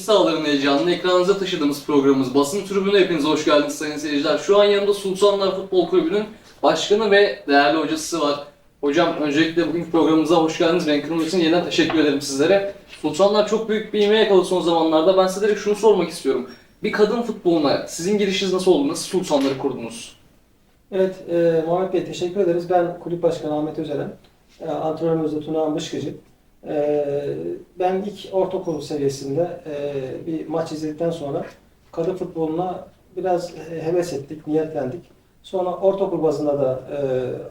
sahaların heyecanını ekranınıza taşıdığımız programımız Basın Tribünü hepinize hoş geldiniz sayın seyirciler. Şu an yanımda Sultanlar Futbol Kulübü'nün başkanı ve değerli hocası var. Hocam öncelikle bugünkü programımıza hoş geldiniz. Ben kırmızı için yeniden teşekkür ederim sizlere. Sultanlar çok büyük bir ivme yakaladı son zamanlarda. Ben size şunu sormak istiyorum. Bir kadın futboluna sizin girişiniz nasıl oldu? Nasıl Sultanları kurdunuz? Evet, e, Muhammed Bey teşekkür ederiz. Ben Kulüp Başkanı Ahmet Özeren, e, antrenörümüz de Tuna Ambışkıcı. E, ben ilk ortaokul seviyesinde e, bir maç izledikten sonra kadın futboluna biraz heves ettik, niyetlendik. Sonra ortaokul bazında da e,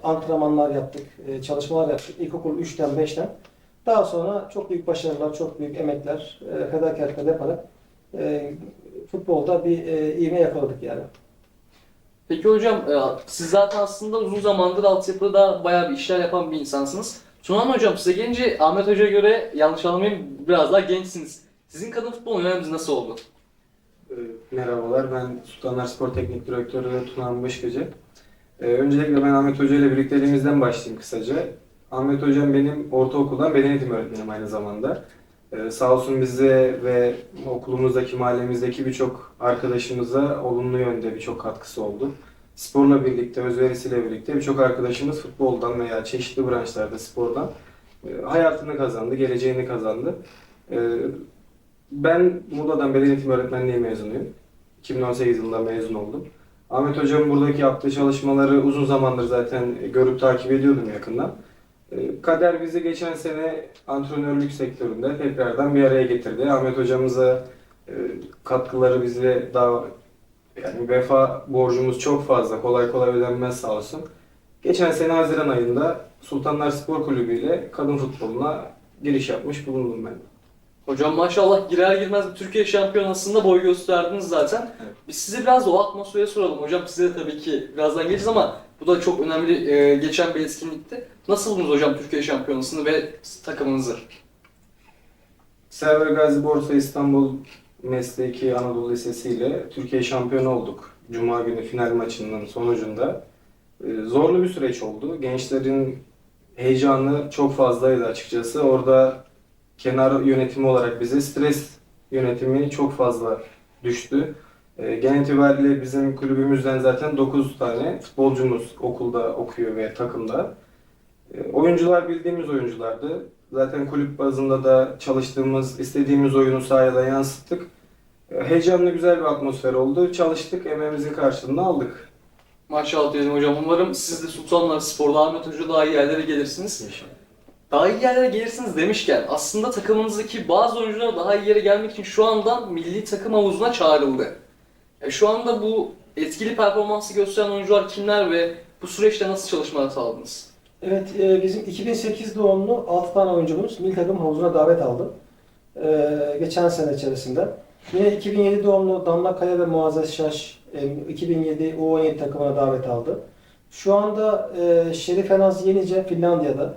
antrenmanlar yaptık, e, çalışmalar yaptık. İlkokul 3'ten 5'ten. Daha sonra çok büyük başarılar, çok büyük emekler, fedakarlıklar yaparak futbolda bir e, ivme yakaladık yani. Peki hocam siz zaten aslında uzun zamandır altyapıda bayağı bir işler yapan bir insansınız. Tunan hocam size gelince Ahmet Hoca'ya göre yanlış anlamayın biraz daha gençsiniz. Sizin kadın futbol öneriniz nasıl oldu? Ee, Merhabalar, ben Sultanlar Spor Teknik Direktörü Tunan Başkacı. Ee, öncelikle ben Ahmet Hoca ile birlikteliğimizden başlayayım kısaca. Ahmet Hocam benim ortaokuldan beden eğitimi öğretmenim aynı zamanda. Ee, sağ olsun bize ve okulumuzdaki, mahallemizdeki birçok arkadaşımıza olumlu yönde birçok katkısı oldu. Sporla birlikte, özverisiyle birlikte birçok arkadaşımız futboldan veya çeşitli branşlarda spordan e, hayatını kazandı, geleceğini kazandı. Ee, ben Muğla'dan beden eğitimi öğretmenliği mezunuyum. 2018 yılında mezun oldum. Ahmet Hocam buradaki yaptığı çalışmaları uzun zamandır zaten görüp takip ediyordum yakından. Ee, Kader bizi geçen sene antrenörlük sektöründe tekrardan bir araya getirdi. Ahmet Hocamıza e, katkıları bize daha yani vefa borcumuz çok fazla. Kolay kolay ödenmez sağ olsun. Geçen sene Haziran ayında Sultanlar Spor Kulübü ile kadın futboluna giriş yapmış bulundum ben. Hocam maşallah girer girmez bir Türkiye şampiyonasında boy gösterdiniz zaten. Evet. Biz size biraz da o atmosfere soralım. Hocam size de tabii ki birazdan geleceğiz ama bu da çok önemli e, geçen bir etkinlikti. Nasıl buldunuz hocam Türkiye şampiyonasını ve takımınızı? Server Gazi Borsa İstanbul Mesleki Anadolu Lisesi ile Türkiye şampiyonu olduk. Cuma günü final maçının sonucunda. Ee, Zorlu bir süreç oldu. Gençlerin heyecanı çok fazlaydı açıkçası. Orada kenar yönetimi olarak bize stres yönetimi çok fazla düştü. Ee, Genel itibariyle bizim kulübümüzden zaten 9 tane futbolcumuz okulda okuyor ve takımda. E, Oyuncular bildiğimiz oyunculardı. Zaten kulüp bazında da çalıştığımız, istediğimiz oyunu sahaya da yansıttık. E, Heyecanlı güzel bir atmosfer oldu. Çalıştık, emeğimizin karşılığını aldık. Maşallah diyelim hocam. Umarım siz de Sultanlar Spor'da Ahmet Hoca daha iyi yerlere gelirsiniz. İnşallah. Daha iyi yerlere gelirsiniz demişken aslında takımınızdaki bazı oyuncular daha iyi yere gelmek için şu anda milli takım havuzuna çağrıldı. E, şu anda bu etkili performansı gösteren oyuncular kimler ve bu süreçte nasıl çalışmalar sağladınız? Evet, e, bizim 2008 doğumlu 6 tane oyuncumuz milli takım havuzuna davet aldı. E, geçen sene içerisinde. Yine 2007 doğumlu Damla Kaya ve Muazzez Şaş e, 2007 U17 takımına davet aldı. Şu anda e, Şerif Enaz Yenice Finlandiya'da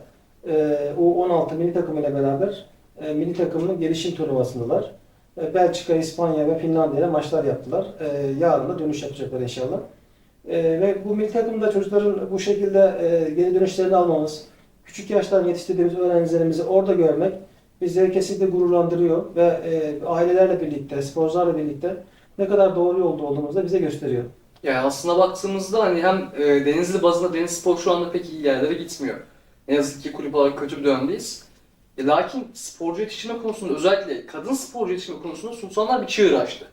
e, U16 milli takımıyla beraber e, milli takımının gelişim turnuvasındalar. E, Belçika, İspanya ve Finlandiya'da maçlar yaptılar. E, yarın da dönüş yapacaklar inşallah. Ee, ve bu milli takımda çocukların bu şekilde e, geri dönüşlerini almamız, küçük yaştan yetiştirdiğimiz öğrencilerimizi orada görmek bizleri kesinlikle gururlandırıyor ve e, ailelerle birlikte, sporcularla birlikte ne kadar doğru yolda olduğumuzu da bize gösteriyor. Yani aslında baktığımızda hani hem e, Denizli bazında Deniz Spor şu anda pek iyi yerlere gitmiyor. Ne yazık ki kulüp olarak kötü bir dönemdeyiz. E, lakin sporcu yetiştirme konusunda özellikle kadın sporcu yetiştirme konusunda Sultanlar bir çığır açtı.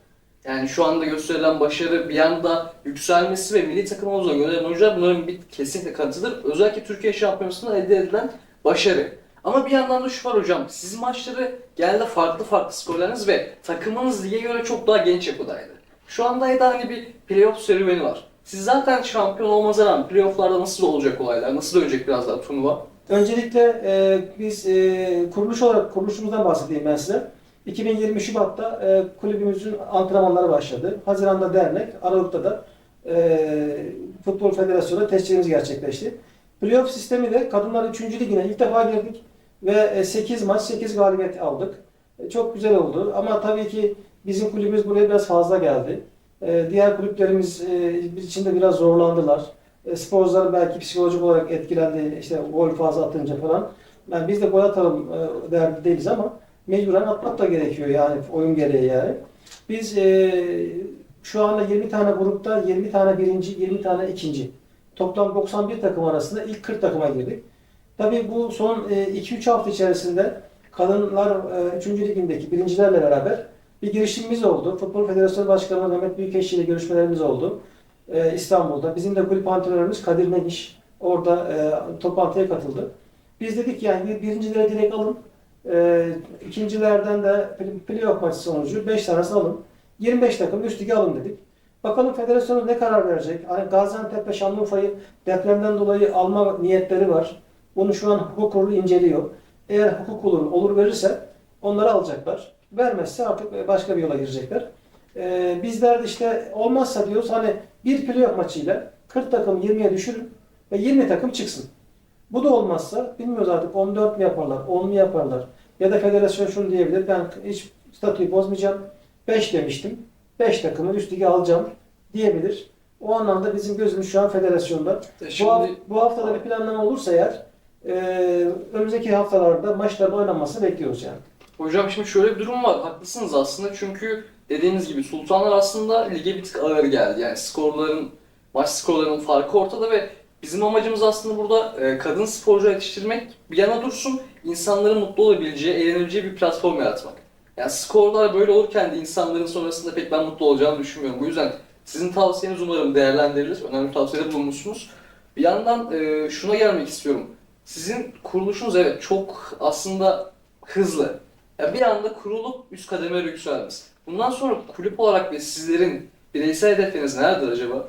Yani şu anda gösterilen başarı bir anda yükselmesi ve milli takım havuzuna gönderilen oyuncular bunların bir kesinlikle kanıtıdır. Özellikle Türkiye şampiyonasında elde edilen başarı. Ama bir yandan da şu var hocam, sizin maçları genelde farklı farklı skorlarınız ve takımınız lige göre çok daha genç yapıdaydı. Şu anda da hani bir playoff serüveni var. Siz zaten şampiyon olmanıza rağmen playofflarda nasıl olacak olaylar, nasıl dönecek biraz daha turnuva? Öncelikle e, biz e, kuruluş olarak kuruluşumuzdan bahsedeyim ben size. 2020 Şubat'ta e, kulübümüzün antrenmanları başladı. Haziran'da dernek, Aralık'ta da e, Futbol Federasyonu testçiliğimiz gerçekleşti. Playoff sistemi de kadınlar 3. ligine ilk defa girdik ve 8 maç 8 galibiyet aldık. E, Çok güzel oldu ama tabii ki bizim kulübümüz buraya biraz fazla geldi. E, Diğer kulüplerimiz e, içinde biraz zorlandılar. E, Sporcular belki psikolojik olarak etkilendi, işte gol fazla atınca falan. Yani biz de gol atalım e, derdi değiliz ama mecburen atmak da gerekiyor yani oyun gereği yani. Biz e, şu anda 20 tane grupta 20 tane birinci, 20 tane ikinci. Toplam 91 takım arasında ilk 40 takıma girdik. Tabii bu son e, 2-3 hafta içerisinde kadınlar e, 3. ligindeki birincilerle beraber bir girişimimiz oldu. Futbol Federasyonu Başkanı Mehmet Büyükeşi ile görüşmelerimiz oldu. E, İstanbul'da. Bizim de kulüp antrenörümüz Kadir Negiş orada e, toplantıya katıldı. Biz dedik yani bir, birincilere direkt alın. E, ikincilerden de play- playoff maçı sonucu 5 tanesi alın. 25 takım üst lige alın dedik. Bakalım federasyonu ne karar verecek? Hani Gaziantep ve Şanlıurfa'yı depremden dolayı alma niyetleri var. Bunu şu an hukuk kurulu inceliyor. Eğer hukuk kurulu olur verirse onları alacaklar. Vermezse artık başka bir yola girecekler. Ee, bizler de işte olmazsa diyoruz hani bir playoff maçıyla 40 takım 20'ye düşürün ve 20 takım çıksın. Bu da olmazsa bilmiyoruz artık 14 mi yaparlar, 10 mu yaparlar? Ya da federasyon şunu diyebilir ben hiç statüyü bozmayacağım. 5 demiştim. 5 takımı üst lige alacağım diyebilir. O anlamda bizim gözümüz şu an federasyonda. Bu, Şimdi haf- bu haftada bir planlama olursa eğer e, önümüzdeki haftalarda maçların oynanmasını bekliyoruz yani. Hocam şimdi şöyle bir durum var. Haklısınız aslında çünkü dediğiniz gibi Sultanlar aslında lige bir tık ağır geldi. Yani skorların, maç skorlarının farkı ortada ve bizim amacımız aslında burada e, kadın sporcu yetiştirmek bir yana dursun, insanların mutlu olabileceği, eğlenebileceği bir platform yaratmak. Yani skorlar böyle olurken de insanların sonrasında pek ben mutlu olacağını düşünmüyorum. Bu yüzden sizin tavsiyeniz umarım değerlendirilir. Önemli tavsiyede bulunmuşsunuz. Bir yandan e, şuna gelmek istiyorum. Sizin kuruluşunuz evet çok aslında hızlı. Ya bir anda kurulup üst kademeye yükselmesi. Bundan sonra kulüp olarak ve sizlerin bireysel hedefleriniz nelerdir acaba?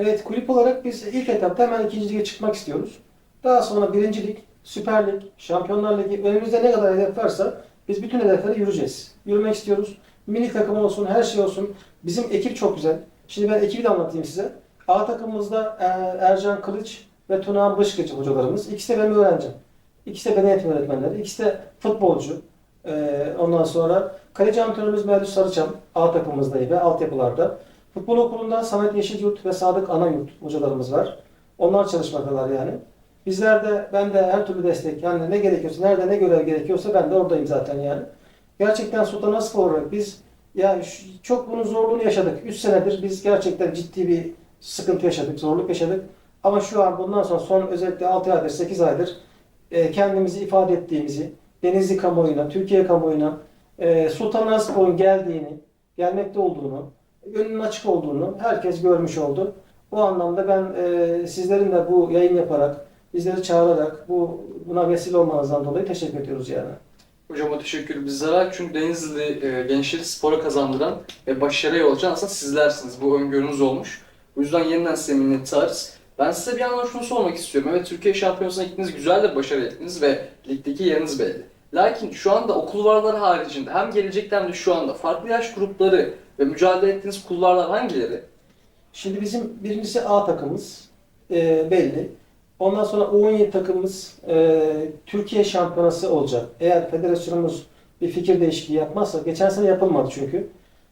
Evet kulüp olarak biz ilk etapta hemen ikinci lige çıkmak istiyoruz. Daha sonra birinci lig, süper lig, şampiyonlar ligi önümüzde ne kadar hedef varsa biz bütün hedeflere yürüyeceğiz. Yürümek istiyoruz. Milli takım olsun, her şey olsun. Bizim ekip çok güzel. Şimdi ben ekibi de anlatayım size. A takımımızda e, Ercan Kılıç ve Tunağan Bışkıcı hocalarımız. İkisi de benim öğrencim. İkisi de beden eğitim öğretmenleri. İkisi de futbolcu. E, ondan sonra kaleci antrenörümüz Mevlüt Sarıçam A takımımızda ve altyapılarda. Futbol okulunda Samet Yeşilyurt ve Sadık Anayurt hocalarımız var. Onlar çalışmaktalar yani. Bizler de, ben de her türlü destek, yani ne gerekiyorsa, nerede ne görev gerekiyorsa ben de oradayım zaten yani. Gerçekten Sultan Spor olarak biz yani çok bunun zorluğunu yaşadık. 3 senedir biz gerçekten ciddi bir sıkıntı yaşadık, zorluk yaşadık. Ama şu an bundan sonra son özellikle 6 aydır, 8 aydır e, kendimizi ifade ettiğimizi, Denizli kamuoyuna, Türkiye kamuoyuna, e, Sultan Spor'un geldiğini, gelmekte olduğunu, önünün açık olduğunu herkes görmüş oldu. Bu anlamda ben e, sizlerin de bu yayın yaparak, bizleri çağırarak bu buna vesile olmanızdan dolayı teşekkür ediyoruz yani. Hocama teşekkür bizlere çünkü Denizli e, gençleri spora kazandıran ve başarıya yol açan aslında sizlersiniz. Bu öngörünüz olmuş. Bu yüzden yeniden size minnettarız. Ben size bir yandan şunu sormak istiyorum. Evet Türkiye Şampiyonası'na gittiniz, güzel de başarı ettiniz ve ligdeki yeriniz belli. Lakin şu anda okul varları haricinde hem gelecekte hem de şu anda farklı yaş grupları ve mücadele ettiğiniz kulvarlar hangileri? Şimdi bizim birincisi A takımımız e, belli. Ondan sonra U17 takımımız e, Türkiye şampiyonası olacak. Eğer federasyonumuz bir fikir değişikliği yapmazsa, geçen sene yapılmadı çünkü.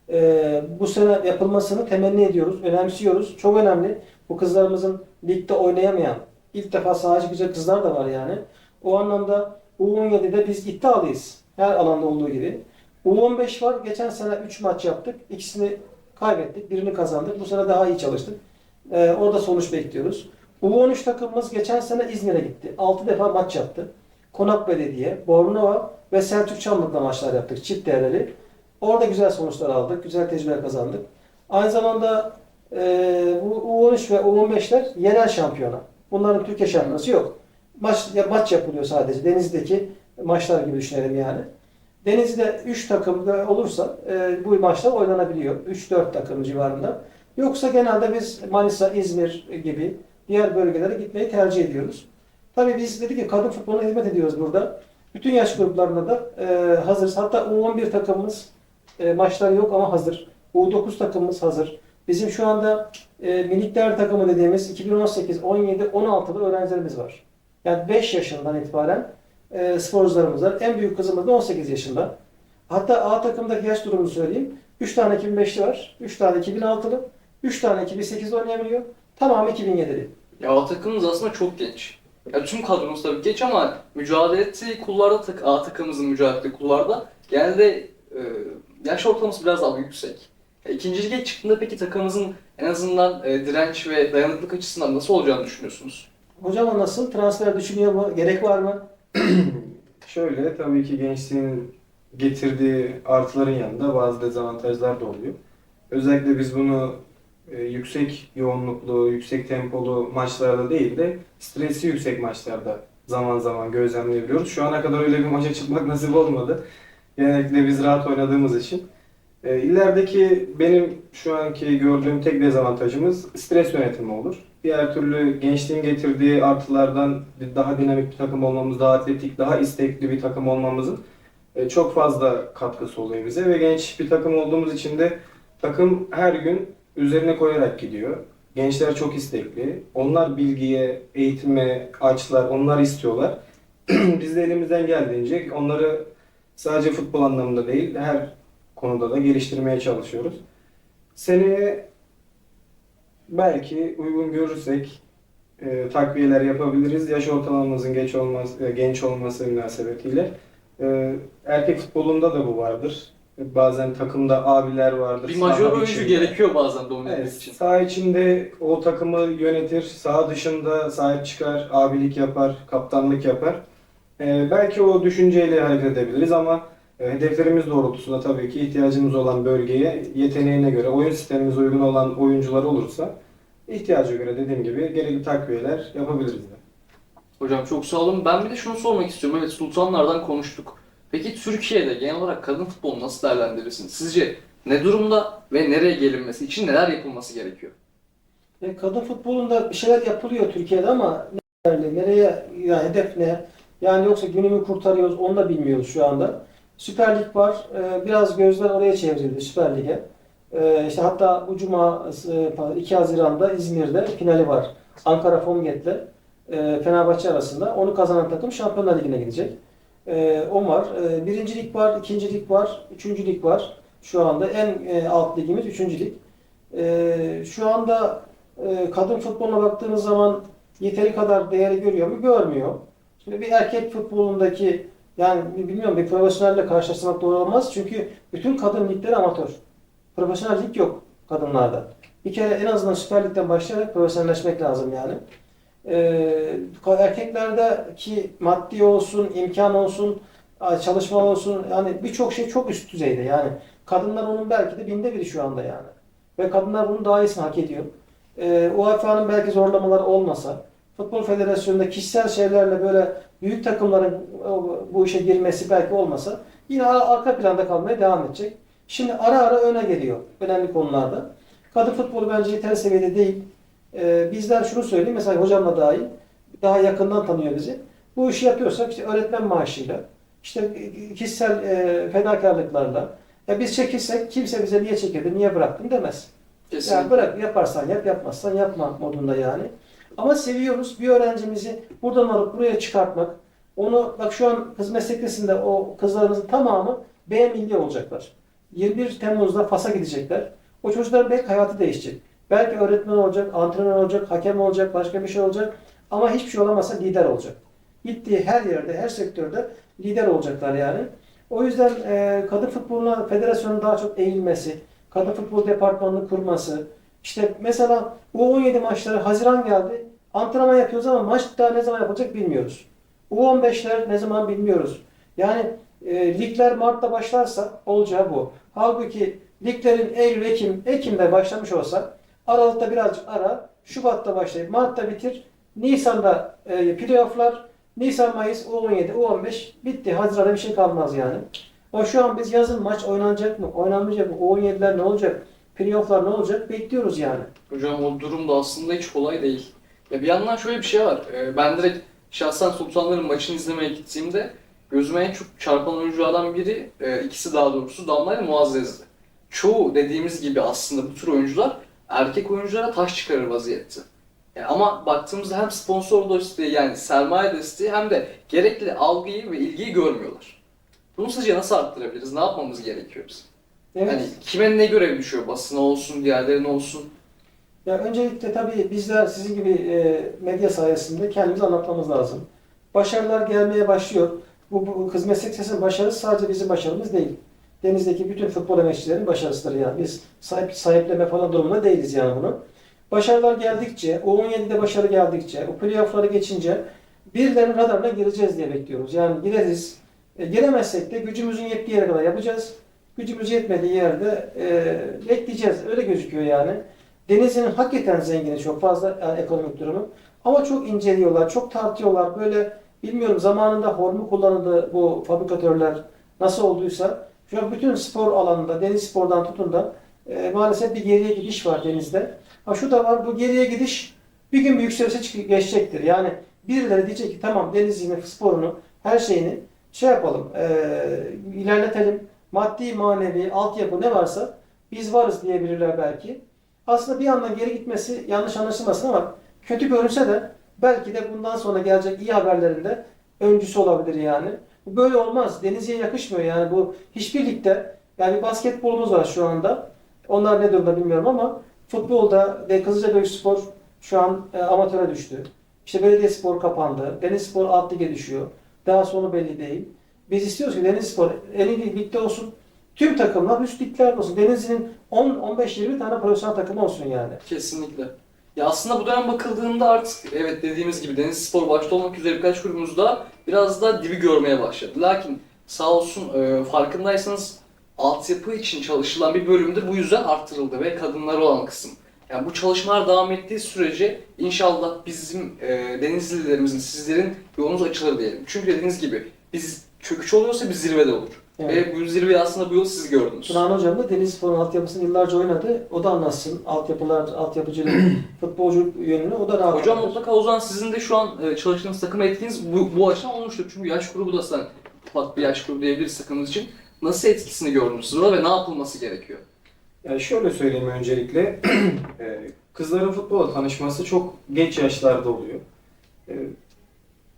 E, bu sene yapılmasını temenni ediyoruz, önemsiyoruz. Çok önemli. Bu kızlarımızın ligde oynayamayan, ilk defa sahaya çıkacak kızlar da var yani. O anlamda U17'de biz iddialıyız. Her alanda olduğu gibi. U15 var. Geçen sene 3 maç yaptık. İkisini kaybettik. Birini kazandık. Bu sene daha iyi çalıştık. Ee, orada sonuç bekliyoruz. U13 takımımız geçen sene İzmir'e gitti. 6 defa maç yaptı. Konak Belediye, Bornova ve Selçuk Çamlık'la maçlar yaptık. Çift devreli. Orada güzel sonuçlar aldık. Güzel tecrübe kazandık. Aynı zamanda e, bu U13 ve U15'ler yerel şampiyona. Bunların Türkiye şampiyonası yok. Maç, ya, maç yapılıyor sadece. Denizli'deki maçlar gibi düşünelim yani. Denizli'de 3 takım olursa e, bu maçlar oynanabiliyor. 3-4 takım civarında. Yoksa genelde biz Manisa, İzmir gibi diğer bölgelere gitmeyi tercih ediyoruz. Tabii biz dedik ki kadın futboluna hizmet ediyoruz burada. Bütün yaş gruplarında da e, hazırız. Hatta U11 takımımız e, maçlar yok ama hazır. U9 takımımız hazır. Bizim şu anda e, minikler takımı dediğimiz 2018, 17, 16'da öğrencilerimiz var. Yani 5 yaşından itibaren e, sporcularımız var. En büyük kızımız da 18 yaşında. Hatta A takımdaki yaş durumunu söyleyeyim. 3 tane 2005'li var, 3 tane 2006'lı, 3 tane 2008'de oynayabiliyor. Tamamı 2007'li. Ya o takımınız aslında çok genç. Ya tüm kadromuz tabii geç ama mücadele ettiği kullarda, tak, A takımımızın mücadele ettiği kullarda genelde e, yaş ortalaması biraz daha yüksek. Ya, ikinci lige çıktığında peki takımımızın en azından e, direnç ve dayanıklılık açısından nasıl olacağını düşünüyorsunuz? Hocam nasıl? Transfer düşünüyor mu? Gerek var mı? Şöyle tabii ki gençliğin getirdiği artıların yanında bazı dezavantajlar da oluyor. Özellikle biz bunu e, yüksek yoğunluklu, yüksek tempolu maçlarda değil de stresli yüksek maçlarda zaman zaman gözlemleyebiliyoruz. Şu ana kadar öyle bir maça çıkmak nasip olmadı. Genellikle biz rahat oynadığımız için. E, ilerideki benim şu anki gördüğüm tek dezavantajımız stres yönetimi olur. Diğer türlü gençliğin getirdiği artılardan daha dinamik bir takım olmamız, daha atletik, daha istekli bir takım olmamızın e, çok fazla katkısı oluyor bize ve genç bir takım olduğumuz için de takım her gün üzerine koyarak gidiyor. Gençler çok istekli. Onlar bilgiye, eğitime açlar, onlar istiyorlar. Biz de elimizden geldiğince onları sadece futbol anlamında değil, her konuda da geliştirmeye çalışıyoruz. Seneye belki uygun görürsek e, takviyeler yapabiliriz. Yaş ortalamamızın geç olması, e, genç olması münasebetiyle. E, erkek futbolunda da bu vardır. E, Bazen takımda abiler vardır. Bir majör oyuncu içinde. gerekiyor bazen oynamak Evet, için. saha içinde o takımı yönetir, saha dışında sahip çıkar, abilik yapar, kaptanlık yapar. Ee, belki o düşünceyle hareket edebiliriz ama e, hedeflerimiz doğrultusunda tabii ki ihtiyacımız olan bölgeye, yeteneğine göre, oyun sistemimize uygun olan oyuncular olursa ihtiyaca göre dediğim gibi gerekli takviyeler yapabiliriz de. Hocam çok sağ olun. Ben bir de şunu sormak istiyorum. Evet sultanlardan konuştuk. Peki Türkiye'de genel olarak kadın futbolunu nasıl değerlendirirsiniz? Sizce ne durumda ve nereye gelinmesi için neler yapılması gerekiyor? E, kadın futbolunda bir şeyler yapılıyor Türkiye'de ama nereye, nereye ya hedef ne? Yani yoksa günümü kurtarıyoruz onu da bilmiyoruz şu anda. Süper Lig var. E, biraz gözler oraya çevrildi Süper Lig'e. E, işte hatta bu cuma e, pardon, 2 Haziran'da İzmir'de finali var. Ankara Fomget'le e, Fenerbahçe arasında. Onu kazanan takım Şampiyonlar Ligi'ne gidecek. E, o var. E, birinci lig var, ikinci lig var, üçüncü lig var. Şu anda en e, alt ligimiz üçüncü lig. E, şu anda e, kadın futboluna baktığınız zaman yeteri kadar değeri görüyor mu? Görmüyor. Şimdi bir erkek futbolundaki yani bilmiyorum bir profesyonelle karşılaştırmak doğru olmaz. Çünkü bütün kadın ligleri amatör. Profesyonel lig yok kadınlarda. Bir kere en azından Süper Lig'den başlayarak profesyonelleşmek lazım yani. Ee, erkeklerdeki maddi olsun, imkan olsun, çalışma olsun yani birçok şey çok üst düzeyde yani. Kadınlar onun belki de binde biri şu anda yani. Ve kadınlar bunun daha iyisini hak ediyor. Ee, UEFA'nın belki zorlamaları olmasa, Futbol Federasyonu'nda kişisel şeylerle böyle büyük takımların bu işe girmesi belki olmasa yine ar- arka planda kalmaya devam edecek. Şimdi ara ara öne geliyor önemli konularda. Kadın futbolu bence yeterli seviyede değil. Ee, bizler şunu söyleyeyim, mesela hocamla dahil, daha yakından tanıyor bizi. Bu işi yapıyorsak işte öğretmen maaşıyla, işte kişisel e, fedakarlıklarla, ya biz çekilsek kimse bize niye çekildi, niye bıraktın demez. Kesinlikle. Yani bırak yaparsan yap, yapmazsan yapma modunda yani. Ama seviyoruz bir öğrencimizi buradan alıp buraya çıkartmak. Onu bak şu an kız meslek lisesinde o kızlarımızın tamamı B milli olacaklar. 21 Temmuz'da Fas'a gidecekler. O çocukların belki hayatı değişecek. Belki öğretmen olacak, antrenör olacak, hakem olacak, başka bir şey olacak. Ama hiçbir şey olamazsa lider olacak. Gittiği her yerde, her sektörde lider olacaklar yani. O yüzden e, kadın futboluna federasyonun daha çok eğilmesi, kadın futbol departmanını kurması, işte mesela U17 maçları Haziran geldi. Antrenman yapıyoruz ama maç daha ne zaman yapılacak bilmiyoruz. U15'ler ne zaman bilmiyoruz. Yani e, ligler Mart'ta başlarsa olacağı bu. Halbuki liglerin Eylül, Ekim, Ekim'de başlamış olsa Aralık'ta birazcık ara, Şubat'ta başlayıp Mart'ta bitir, Nisan'da e, playoff'lar, Nisan, Mayıs, U17, U15 bitti. Haziran'da bir şey kalmaz yani. O şu an biz yazın maç oynanacak mı, oynanmayacak mı, U17'ler ne olacak, playoff'lar ne olacak bekliyoruz yani. Hocam o durum da aslında hiç kolay değil. Ya bir yandan şöyle bir şey var. Ee, Ben direkt şahsen Sultanların maçını izlemeye gittiğimde gözüme en çok çarpan oyunculardan biri, e, ikisi daha doğrusu Damla Muazzez'di. Çoğu dediğimiz gibi aslında bu tür oyuncular erkek oyunculara taş çıkarır vaziyette. Yani ama baktığımızda hem sponsor desteği yani sermaye desteği hem de gerekli algıyı ve ilgiyi görmüyorlar. Bunu sizce nasıl arttırabiliriz? Ne yapmamız gerekiyor bizim? Evet. Yani kime ne görev düşüyor? Basına olsun, diğerlerine olsun. Ya öncelikle tabii bizler sizin gibi e, medya sayesinde kendimizi anlatmamız lazım. Başarılar gelmeye başlıyor. Bu, bu kız meslek lisesinin başarısı sadece bizim başarımız değil. Denizdeki bütün futbol emekçilerin başarısıdır yani. Biz sahip, sahipleme falan durumunda değiliz yani bunu. Başarılar geldikçe, U17'de başarı geldikçe, o playoff'ları geçince birilerinin radarına gireceğiz diye bekliyoruz. Yani gireriz. E, giremezsek de gücümüzün yettiği yere kadar yapacağız. Gücümüz yetmediği yerde e, bekleyeceğiz. Öyle gözüküyor yani. Denizli'nin hakikaten zengini çok fazla yani ekonomik durumu. Ama çok inceliyorlar, çok tartıyorlar. Böyle bilmiyorum zamanında hormu kullanıldı bu fabrikatörler nasıl olduysa. Şu an bütün spor alanında, deniz spordan tutun da e, maalesef bir geriye gidiş var denizde. Ha şu da var, bu geriye gidiş bir gün bir yükselişe geçecektir. Yani birileri diyecek ki tamam Denizli'nin sporunu, her şeyini şey yapalım, e, ilerletelim. Maddi, manevi, altyapı ne varsa biz varız diyebilirler belki. Aslında bir yandan geri gitmesi yanlış anlaşılmasın ama kötü görünse de belki de bundan sonra gelecek iyi haberlerin de öncüsü olabilir yani. Bu böyle olmaz. Denizli'ye yakışmıyor yani bu hiçbir ligde yani basketbolumuz var şu anda. Onlar ne durumda bilmiyorum ama futbolda de Kızılcabeylik Spor şu an e, amatöre düştü. İşte belediye spor kapandı. Deniz Spor alt lige düşüyor. Daha sonu belli değil. Biz istiyoruz ki Deniz Spor en iyi ligde olsun. Tüm takımlar üst liglerde olsun. Denizli'nin 10, 15, 20 tane profesyonel takımı olsun yani. Kesinlikle. Ya aslında bu dönem bakıldığında artık evet dediğimiz gibi Deniz Spor başta olmak üzere birkaç kulübümüzde biraz daha dibi görmeye başladı. Lakin sağ olsun e, farkındaysanız altyapı için çalışılan bir bölümde bu yüzden arttırıldı ve kadınlara olan kısım. Yani bu çalışmalar devam ettiği sürece inşallah bizim e, Denizlilerimizin, sizlerin yolunuz açılır diyelim. Çünkü dediğiniz gibi biz çöküş oluyorsa bir zirvede olur. Evet. Ve bu zirveyi aslında bu yıl siz gördünüz. Tunahan Hocam da Deniz Spor'un altyapısını yıllarca oynadı. O da anlatsın. Altyapılar, altyapıcılık, futbolculuk yönünü o da rahat Hocam anlatır. mutlaka o zaman sizin de şu an e, çalıştığınız takıma etkiniz bu, bu açıdan olmuştur. Çünkü yaş grubu da sen ufak bir yaş grubu diyebiliriz takımımız için. Nasıl etkisini gördünüz siz orada ve ne yapılması gerekiyor? Yani şöyle söyleyeyim öncelikle. e, Kızların futbola tanışması çok geç yaşlarda oluyor.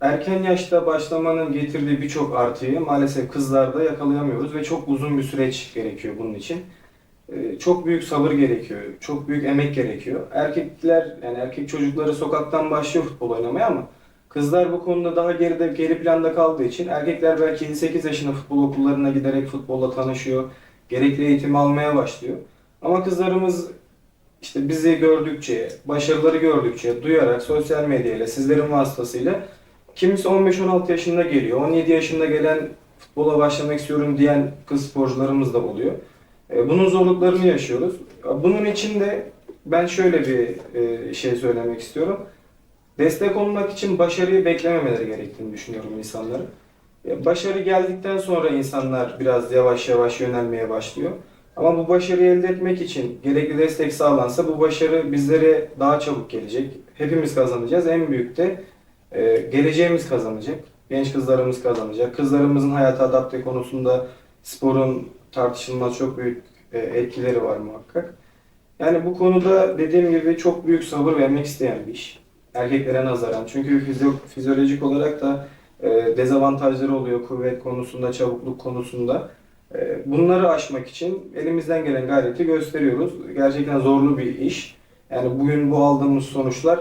Erken yaşta başlamanın getirdiği birçok artıyı maalesef kızlarda yakalayamıyoruz ve çok uzun bir süreç gerekiyor bunun için. E, Çok büyük sabır gerekiyor, çok büyük emek gerekiyor. Erkekler, yani erkek çocukları sokaktan başlıyor futbol oynamaya ama kızlar bu konuda daha geride, geri planda kaldığı için erkekler belki 7-8 yaşında futbol okullarına giderek futbolla tanışıyor, gerekli eğitimi almaya başlıyor. Ama kızlarımız işte bizi gördükçe, başarıları gördükçe, duyarak sosyal medyayla, sizlerin vasıtasıyla kimisi 15-16 yaşında geliyor, 17 yaşında gelen futbola başlamak istiyorum diyen kız sporcularımız da oluyor. E, Bunun zorluklarını yaşıyoruz. Bunun için de ben şöyle bir e, şey söylemek istiyorum. Destek olmak için başarıyı beklememeleri gerektiğini düşünüyorum insanların. E, Başarı geldikten sonra insanlar biraz yavaş yavaş yönelmeye başlıyor. Ama bu başarıyı elde etmek için gerekli destek sağlansa bu başarı bizlere daha çabuk gelecek. Hepimiz kazanacağız. En büyük de e, geleceğimiz kazanacak. Genç kızlarımız kazanacak. Kızlarımızın hayata adapte konusunda sporun tartışılmaz çok büyük e, etkileri var muhakkak. Yani bu konuda dediğim gibi çok büyük sabır vermek isteyen bir iş. Erkeklere nazaran. Çünkü fizyo- fizyolojik olarak da e, dezavantajları oluyor kuvvet konusunda, çabukluk konusunda. E, bunları aşmak için elimizden gelen gayreti gösteriyoruz. Gerçekten zorlu bir iş. Yani bugün bu aldığımız sonuçlar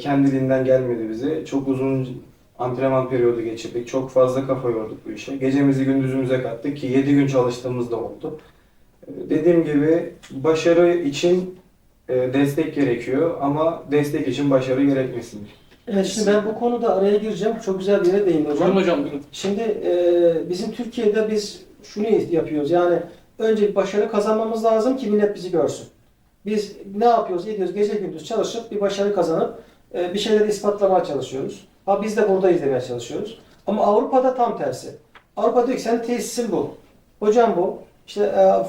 kendiliğinden gelmedi bize. Çok uzun antrenman periyodu geçirdik. Çok fazla kafa yorduk bu işe. Gecemizi gündüzümüze kattık ki 7 gün çalıştığımız da oldu. E, Dediğim gibi başarı için e, destek gerekiyor ama destek için başarı gerekmesin. Evet şimdi ben bu konuda araya gireceğim. Çok güzel bir yere değindin hocam. Buyurun hocam buyurun. Şimdi e, bizim Türkiye'de biz şunu yapıyoruz yani önce bir başarı kazanmamız lazım ki millet bizi görsün. Biz ne yapıyoruz? Ediyoruz gece gündüz çalışıp bir başarı kazanıp e, bir şeyleri ispatlamaya çalışıyoruz. Ha biz de buradayız demeye çalışıyoruz. Ama Avrupa'da tam tersi. Avrupa diyor ki senin tesisin bu. Hocam bu. işte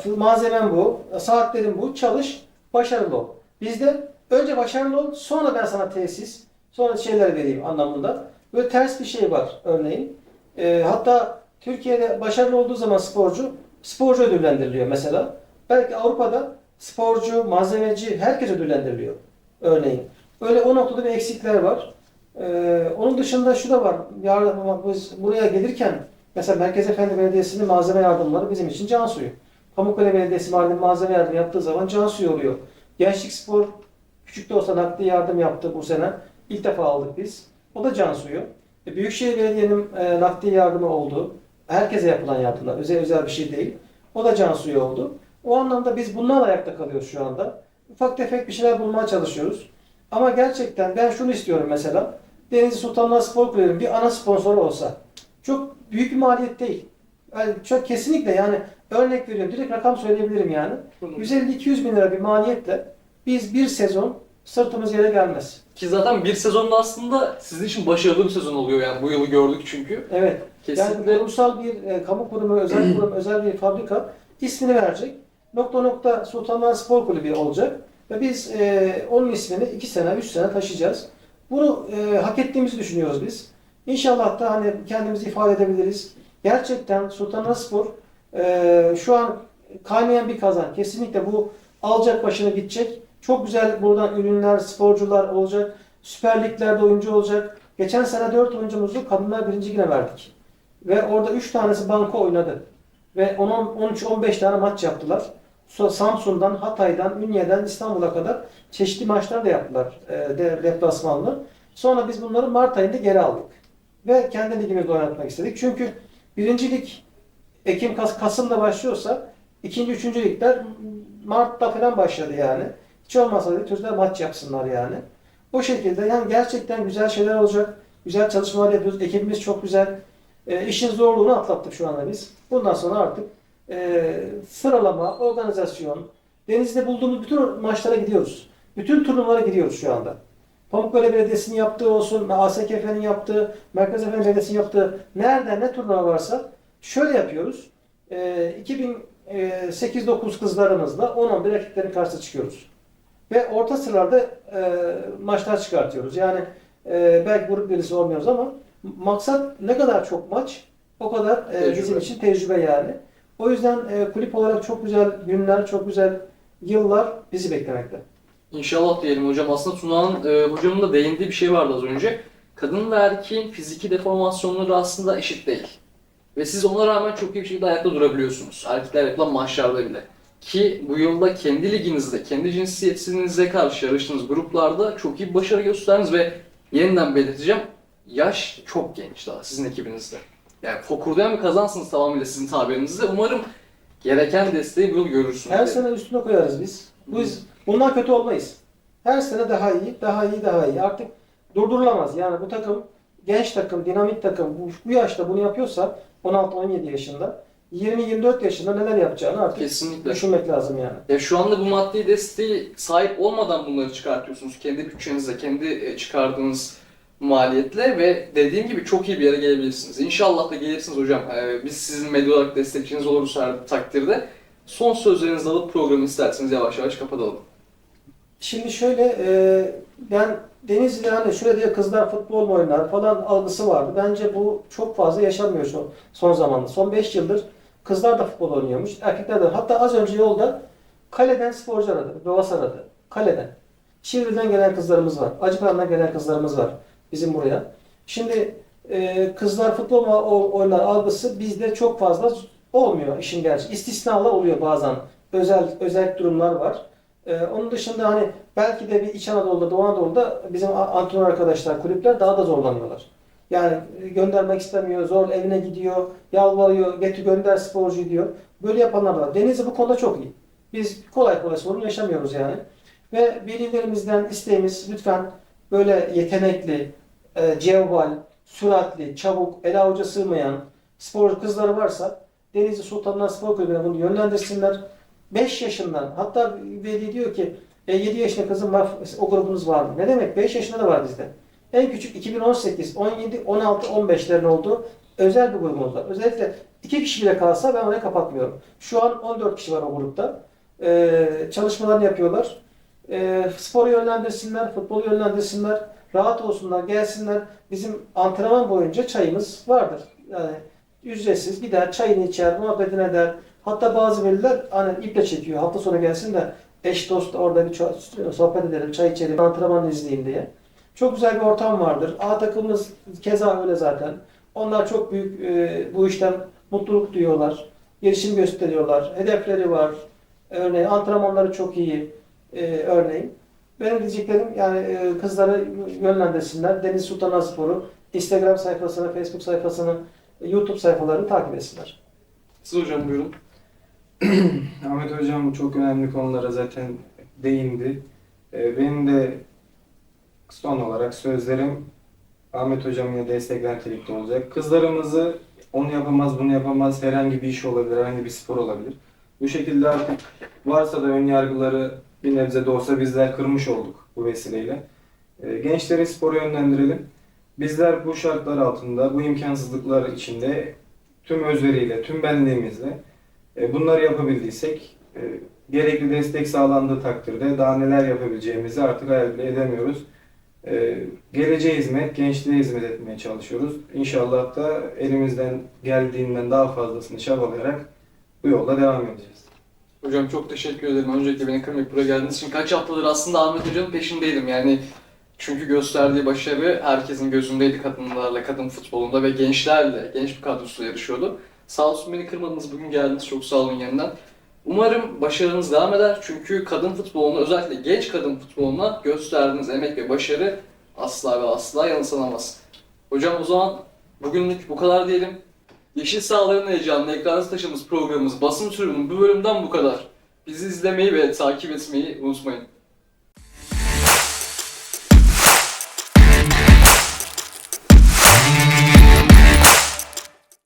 e, malzemen bu. e, Saatlerin bu. Çalış. Başarılı ol. Bizde önce başarılı ol. Sonra ben sana tesis. Sonra şeyler vereyim anlamında. Böyle ters bir şey var örneğin. E, hatta Türkiye'de başarılı olduğu zaman sporcu, sporcu ödüllendiriliyor mesela. Belki Avrupa'da sporcu, malzemeci, herkes ödüllendiriliyor örneğin. Öyle o noktada bir eksikler var. Ee, onun dışında şu da var. Yarın biz buraya gelirken mesela Merkez Efendi Belediyesi'nin malzeme yardımları bizim için can suyu. Pamukkale Belediyesi malzeme yardımı yaptığı zaman can suyu oluyor. Gençlik Spor Küçük de olsa nakdi yardım yaptı bu sene. İlk defa aldık biz. O da can suyu. E, Büyükşehir Belediye'nin e, nakdi yardımı oldu. Herkese yapılan yardımlar. Özel özel bir şey değil. O da can suyu oldu. O anlamda biz bunlarla ayakta kalıyoruz şu anda. Ufak tefek bir şeyler bulmaya çalışıyoruz. Ama gerçekten ben şunu istiyorum mesela. Denizli Sultanlar Spor Kulübü'nün bir ana sponsoru olsa. Çok büyük bir maliyet değil. Yani çok kesinlikle yani örnek veriyorum. Direkt rakam söyleyebilirim yani. 150-200 bin lira bir maliyetle biz bir sezon sırtımız yere gelmez. Ki zaten bir sezonda aslında sizin için başarılı bir sezon oluyor yani bu yılı gördük çünkü. Evet. Yani Kesinlikle kurumsal bir e, kamu kurumu, özel kurum, özel bir fabrika ismini verecek. Nokta nokta Sultanlar Spor Kulübü olacak. Ve biz e, onun ismini 2 sene, 3 sene taşıyacağız. Bunu e, hak ettiğimizi düşünüyoruz biz. İnşallah da hani kendimizi ifade edebiliriz. Gerçekten Sultanlar Spor e, şu an kaynayan bir kazan. Kesinlikle bu alacak başını gidecek. Çok güzel buradan ürünler, sporcular olacak. Süper Liglerde oyuncu olacak. Geçen sene 4 oyuncumuzu kadınlar birinci güne verdik. Ve orada 3 tanesi banko oynadı. Ve 13-15 tane maç yaptılar. Samsun'dan, Hatay'dan, Ünye'den İstanbul'a kadar çeşitli maçlar da yaptılar e, de, deplasmanlı. Sonra biz bunları Mart ayında geri aldık. Ve kendi ligimizde oynatmak istedik. Çünkü birinci lig Ekim, Kas, Kasım'da başlıyorsa ikinci, üçüncü ligler Mart'ta falan başladı yani. Hiç olmazsa dedi çocuklar maç yapsınlar yani. O şekilde yani gerçekten güzel şeyler olacak. Güzel çalışmalar yapıyoruz. Ekibimiz çok güzel. E, işin zorluğunu atlattık şu anda biz. Bundan sonra artık e, sıralama, organizasyon, denizde bulduğumuz bütün maçlara gidiyoruz. Bütün turnuvalara gidiyoruz şu anda. Pamukkale Belediyesi'nin yaptığı olsun, ASKF'nin yaptığı, Merkez Efendi Belediyesi'nin yaptığı, nerede ne turnuva varsa şöyle yapıyoruz. E, 2008-9 kızlarımızla 10-11 erkeklerin karşısına çıkıyoruz. Ve orta sıralarda e, maçlar çıkartıyoruz. Yani e, belki grup birisi olmuyoruz ama maksat ne kadar çok maç o kadar e, bizim için tecrübe yani. O yüzden e, kulüp olarak çok güzel günler, çok güzel yıllar bizi beklemekte. İnşallah diyelim hocam. Aslında Tuna'nın e, hocamın da değindiği bir şey vardı az önce. Kadın ve erkeğin fiziki deformasyonları aslında eşit değil. Ve siz ona rağmen çok iyi bir şekilde ayakta durabiliyorsunuz. Erkekler yapılan maçlarda bile. Ki bu yılda kendi liginizde, kendi cinsiyetinize karşı yarıştığınız gruplarda çok iyi başarı gösterdiniz ve yeniden belirteceğim, yaş çok genç daha sizin ekibinizde. Yani fokurdayan bir kazansınız tamamıyla sizin tabirinizde. Umarım gereken desteği bu yıl görürsünüz. Her sene üstüne koyarız biz. Biz bundan kötü olmayız. Her sene daha iyi, daha iyi, daha iyi. Artık durdurulamaz. Yani bu takım genç takım, dinamik takım bu, bu yaşta bunu yapıyorsa 16-17 yaşında 20-24 yaşında neler yapacağını artık Kesinlikle. düşünmek lazım yani. Ya şu anda bu maddi desteği sahip olmadan bunları çıkartıyorsunuz. Kendi bütçenizle, kendi e, çıkardığınız maliyetle ve dediğim gibi çok iyi bir yere gelebilirsiniz. İnşallah da gelirsiniz hocam. Ee, Biz sizin medya olarak destekçiniz oluruz her takdirde. Son sözlerinizi alıp programı isterseniz yavaş yavaş kapatalım. Şimdi şöyle e, ben Denizli'de hani şöyle diye kızlar futbol mu oynar falan algısı vardı. Bence bu çok fazla yaşanmıyor şu son zamanda. Son 5 yıldır kızlar da futbol oynuyormuş. Erkekler de. Hatta az önce yolda kaleden sporcu aradı. Doğas aradı. Kaleden. Şirin'den gelen kızlarımız var. Acıpayam'dan gelen kızlarımız var bizim buraya. Şimdi e, kızlar futbol oynar algısı bizde çok fazla olmuyor işin gerçeği. İstisnalar oluyor bazen. Özel özel durumlar var. Ee, onun dışında hani belki de bir İç Anadolu'da, Doğu Anadolu'da bizim antrenör arkadaşlar, kulüpler daha da zorlanıyorlar. Yani e, göndermek istemiyor, zor evine gidiyor, yalvarıyor, getir gönder sporcu diyor. Böyle yapanlar var. Denizli bu konuda çok iyi. Biz kolay kolay sorun yaşamıyoruz yani. Ve velilerimizden isteğimiz lütfen böyle yetenekli, e, cevval, süratli, çabuk, ele avuca sığmayan spor kızları varsa Denizli Sultanlar Spor Kulübü'ne bunu yönlendirsinler. 5 yaşından hatta veli diyor ki e, 7 yaşında kızım var o grubunuz var mı? Ne demek? 5 yaşında da var bizde. En küçük 2018, 17, 16, 15'lerin olduğu özel bir grubumuz var. Özellikle 2 kişi bile kalsa ben orayı kapatmıyorum. Şu an 14 kişi var o grupta. Ee, çalışmalarını yapıyorlar. Ee, sporu yönlendirsinler, futbolu yönlendirsinler. Rahat olsunlar, gelsinler. Bizim antrenman boyunca çayımız vardır. Yani ücretsiz gider, çayını içer, muhabbetini eder. Hatta bazı veliler hani iple çekiyor. Hafta sonu gelsin de eş dost orada bir sohbet edelim, çay içelim, antrenman izleyeyim diye. Çok güzel bir ortam vardır. A takımımız keza öyle zaten. Onlar çok büyük e, bu işten mutluluk duyuyorlar. Gelişim gösteriyorlar. Hedefleri var. Örneğin antrenmanları çok iyi. E, örneğin. Benim diyeceklerim yani e, kızları yönlendirsinler. Deniz Sultan Spor'u Instagram sayfasını, Facebook sayfasını, YouTube sayfalarını takip etsinler. Siz hocam buyurun. Ahmet Hocam çok önemli konulara zaten değindi. Ee, Benim de son olarak sözlerim Ahmet Hocam'ın ya destekler nitelikte olacak. Kızlarımızı onu yapamaz, bunu yapamaz, herhangi bir iş olabilir, herhangi bir spor olabilir. Bu şekilde artık varsa da ön yargıları bir nebze de olsa bizler kırmış olduk bu vesileyle. Ee, Gençleri spora yönlendirelim. Bizler bu şartlar altında, bu imkansızlıklar içinde tüm özveriyle, tüm benliğimizle e, Bunları yapabildiysek, e, gerekli destek sağlandığı takdirde daha neler yapabileceğimizi artık hayal bile edemiyoruz. E, Geleceğe hizmet, gençliğe hizmet etmeye çalışıyoruz. İnşallah da elimizden geldiğinden daha fazlasını çabalayarak bu yolda devam edeceğiz. Hocam çok teşekkür ederim. Öncelikle beni kırmayıp buraya geldiğiniz için. Kaç haftadır aslında Ahmet Hoca'nın peşindeydim. Yani çünkü gösterdiği başarı herkesin gözündeydi kadınlarla, kadın futbolunda ve gençlerle, genç bir kadrosuyla yarışıyordu. Sağ olsun beni kırmadınız, bugün geldiniz. Çok sağ olun yeniden. Umarım başarınız devam eder. Çünkü kadın futboluna, özellikle genç kadın futboluna gösterdiğiniz emek ve başarı asla ve asla yanılsanamaz. Hocam o zaman bugünlük bu kadar diyelim. Yeşil Sahaların Heyecanı ekranda taşıdığımız programımız basın türünün bu bölümden bu kadar. Bizi izlemeyi ve takip etmeyi unutmayın.